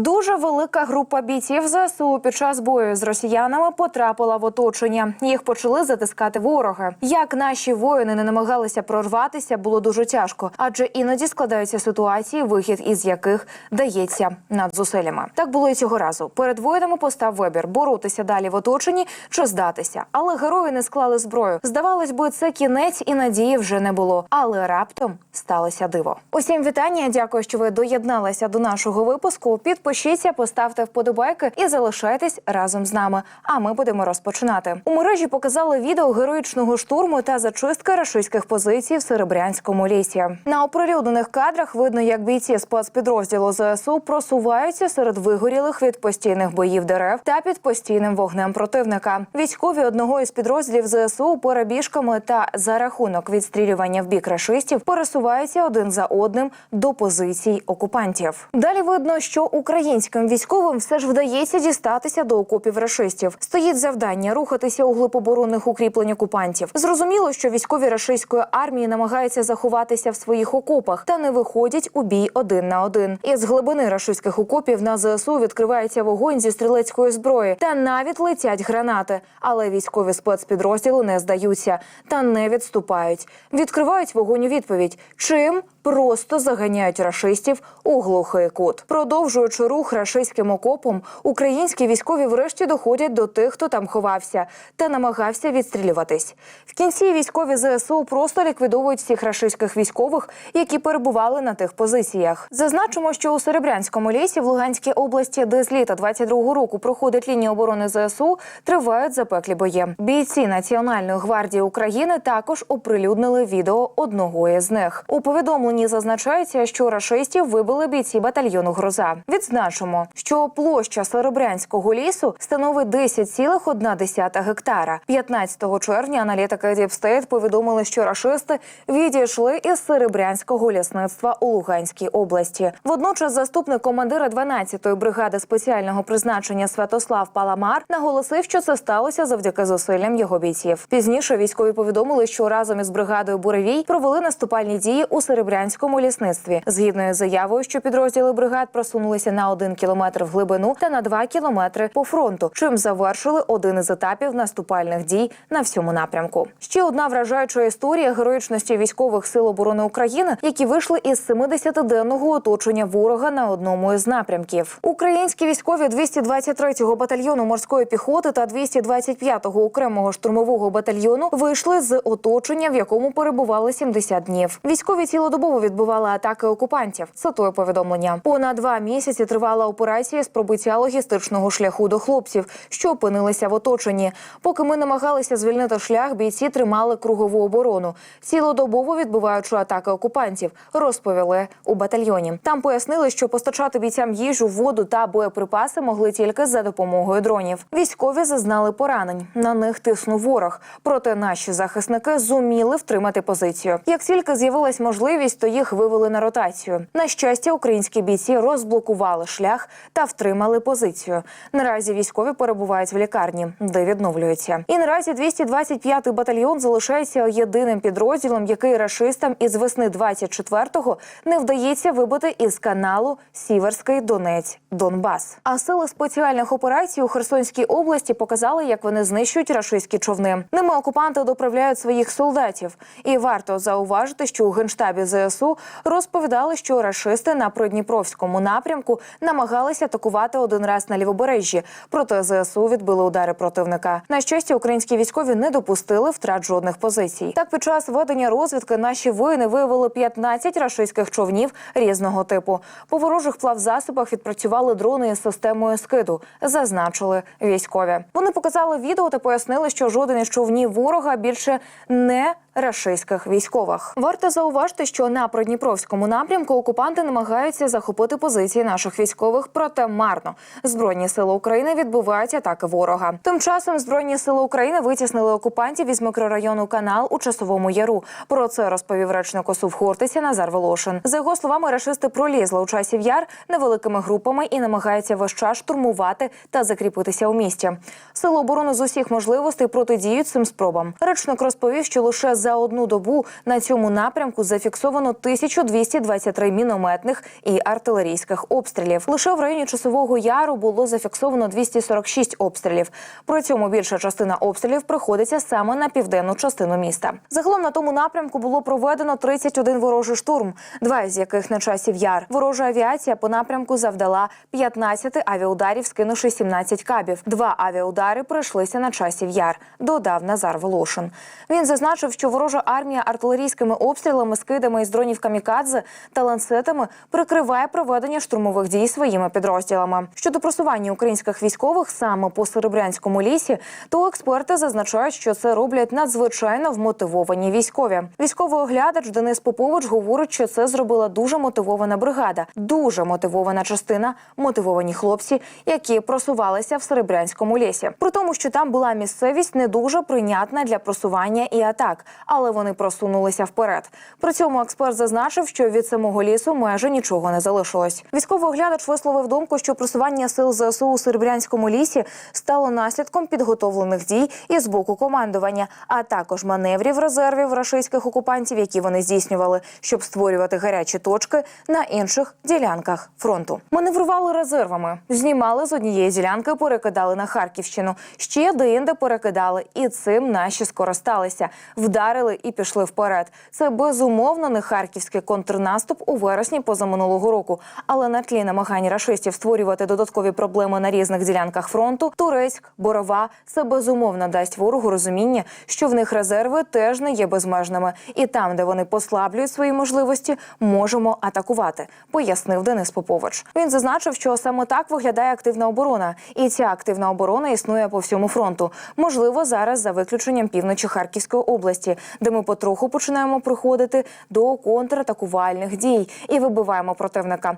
Дуже велика група бійців ЗСУ під час бою з росіянами потрапила в оточення. Їх почали затискати вороги. Як наші воїни не намагалися прорватися, було дуже тяжко, адже іноді складаються ситуації, вихід із яких дається над зусиллями. Так було і цього разу. Перед воїнами постав вибір боротися далі в оточенні чи здатися. Але герої не склали зброю. Здавалось би, це кінець і надії вже не було. Але раптом сталося диво. Усім вітання. Дякую, що ви доєдналися до нашого випуску. Підпишіться, поставте вподобайки і залишайтесь разом з нами. А ми будемо розпочинати. У мережі показали відео героїчного штурму та зачистки рашистських позицій в Серебрянському лісі. На оприлюднених кадрах видно, як бійці спецпідрозділу ЗСУ просуваються серед вигорілих від постійних боїв дерев та під постійним вогнем противника. Військові одного із підрозділів ЗСУ перебіжками та за рахунок відстрілювання в бік рашистів пересуваються один за одним до позицій окупантів. Далі видно, що українським військовим все ж вдається дістатися до окопів рашистів. Стоїть завдання рухатися у глиб оборонних укріплень окупантів. Зрозуміло, що військові рашистської армії намагаються заховатися в своїх окопах та не виходять у бій один на один. Із глибини рашистських окопів на ЗСУ відкривається вогонь зі стрілецької зброї та навіть летять гранати. Але військові спецпідрозділу не здаються та не відступають. Відкривають вогонь у відповідь. Чим просто заганяють рашистів у глухий кут. Продовжуючи рух рашистським окопом, українські військові врешті доходять до тих, хто там ховався, та намагався відстрілюватись. В кінці військові ЗСУ просто ліквідовують всіх рашистських військових, які перебували на тих позиціях. Зазначимо, що у Серебрянському лісі в Луганській області, де з літа 22-го року проходить лінія оборони ЗСУ, тривають запеклі бої. Бійці Національної гвардії України також оприлюднили відео одного із них. У повідомленні зазначається, що рашистів вибили бійці батальйону Гроза. Відзначимо, що площа Серебрянського лісу становить 10,1 гектара. 15 червня аналітики Діпстейт повідомили, що рашисти відійшли із Серебрянського лісництва у Луганській області. Водночас, заступник командира 12-ї бригади спеціального призначення Святослав Паламар наголосив, що це сталося завдяки зусиллям його бійців. Пізніше військові повідомили, що разом із бригадою Буревій провели наступальні дії у Серебрянському лісництві. Згідно із заявою, що підрозділи бригад просунулися на один кілометр в глибину та на два кілометри по фронту, чим завершили один із етапів наступальних дій на всьому напрямку. Ще одна вражаюча історія героїчності військових сил оборони України, які вийшли із 70-денного оточення ворога на одному із напрямків. Українські військові 223-го батальйону морської піхоти та 225-го окремого штурмового батальйону вийшли з оточення, в якому перебували 70 днів. Військові цілодобово відбували атаки окупантів. Цитую повідомлення. Понад два місяці тривала операція з пробиття логістичного шляху до хлопців, що опинилися в оточенні. Поки ми намагалися звільнити шлях, бійці тримали кругову оборону, цілодобово відбиваючи атаки окупантів. Розповіли у батальйоні. Там пояснили, що постачати бійцям їжу, воду та боєприпаси могли тільки за допомогою дронів. Військові зазнали поранень. На них тиснув ворог. Проте наші захисники зуміли втримати позицію. Як тільки з'явилась можливість, то їх вивели на ротацію. На щастя, українські бійці розблокували шлях та втримали позицію. Наразі військові перебувають в лікарні, де відновлюються. І наразі 225-й батальйон залишається єдиним підрозділом, який рашистам із весни 24-го не вдається вибити із каналу Сіверський Донець Донбас. А сили спеціальних операцій у Херсонській області показали, як вони знищують рашистські човни. Ними окупанти доправляють своїх солдатів. І варто зауважити, що у генштабі ЗСУ розповідали, що рашисти на Придніпровському напрямку намагалися атакувати один раз на лівобережжі. Проте ЗСУ відбили удари противника. На щастя, українські військові не допустили втрат жодних позицій. Так, під час ведення розвідки наші воїни виявили 15 рашистських човнів різного типу. По ворожих плавзасобах відпрацювали дрони із системою скиду. Зазначили військові. Вони показали відео та пояснили, що жоден із човнів ворога більше не рашистських військових. Варто зауважити, що на Придніпровському напрямку окупанти намагаються захопити позиції наших військових, проте марно. Збройні сили України відбувають атаки ворога. Тим часом збройні сили України витіснили окупантів із мікрорайону Канал у часовому яру. Про це розповів речник ОСУ в Хортиця Назар Волошин. За його словами, рашисти пролізли у часів яр невеликими групами і намагаються весь час штурмувати та закріпитися у місті. Сили оборони з усіх можливостей протидіють цим спробам. Речник розповів, що лише за одну добу на цьому напрямку зафіксовано 1223 мінометних і артилерійських обстрілів. Обстрілів. Лише в районі часового яру було зафіксовано 246 обстрілів. При цьому більша частина обстрілів приходиться саме на південну частину міста. Загалом на тому напрямку було проведено 31 ворожий штурм, два з яких на часів яр. Ворожа авіація по напрямку завдала 15 авіаударів, скинувши 17 кабів. Два авіаудари прийшлися на часів яр. Додав Назар Волошин. Він зазначив, що ворожа армія артилерійськими обстрілами, скидами із дронів камікадзе та ланцетами прикриває проведення штурмових дій своїми підрозділами. Щодо просування українських військових саме по Серебрянському лісі, то експерти зазначають, що це роблять надзвичайно вмотивовані військові. Військовий оглядач Денис Попович говорить, що це зробила дуже мотивована бригада, дуже мотивована частина, мотивовані хлопці, які просувалися в Серебрянському лісі. При тому, що там була місцевість не дуже прийнятна для просування і атак, але вони просунулися вперед. При цьому експерт зазначив, що від самого лісу майже нічого не залишилось. Військовий оглядач висловив думку, що просування сил ЗСУ у Серебрянському лісі стало наслідком підготовлених дій із боку командування, а також маневрів резервів рашистських окупантів, які вони здійснювали, щоб створювати гарячі точки на інших ділянках фронту. Маневрували резервами, знімали з однієї ділянки, перекидали на Харківщину. Ще деінде перекидали, і цим наші скористалися, вдарили і пішли вперед. Це безумовно не харківський контрнаступ у вересні позаминулого року. Але на тлі намагань рашистів створювати додаткові проблеми на різних ділянках фронту, Турецьк, Борова, це безумовно дасть ворогу розуміння, що в них резерви теж не є безмежними, і там, де вони послаблюють свої можливості, можемо атакувати, пояснив Денис Попович. Він зазначив, що саме так виглядає активна оборона, і ця активна оборона існує по всьому фронту. Можливо, зараз за виключенням півночі Харківської області, де ми потроху починаємо приходити до контратакувальних дій. І вибиваємо противника,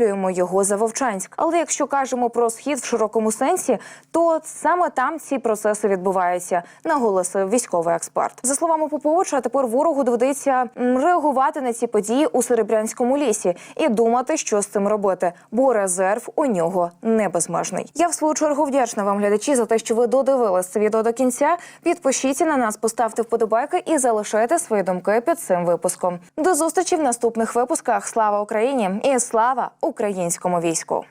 вичавлюємо його за Вовчанськ. Але якщо кажемо про схід в широкому сенсі, то саме там ці процеси відбуваються, наголосив військовий експерт. За словами Поповича, тепер ворогу доведеться реагувати на ці події у Серебрянському лісі і думати, що з цим робити, бо резерв у нього не безмежний. Я в свою чергу вдячна вам, глядачі, за те, що ви додивились це відео до кінця. Підпишіться на нас, поставте вподобайки і залишайте свої думки під цим випуском. До зустрічі в наступних випусках. Слава Україні і слава українському війську!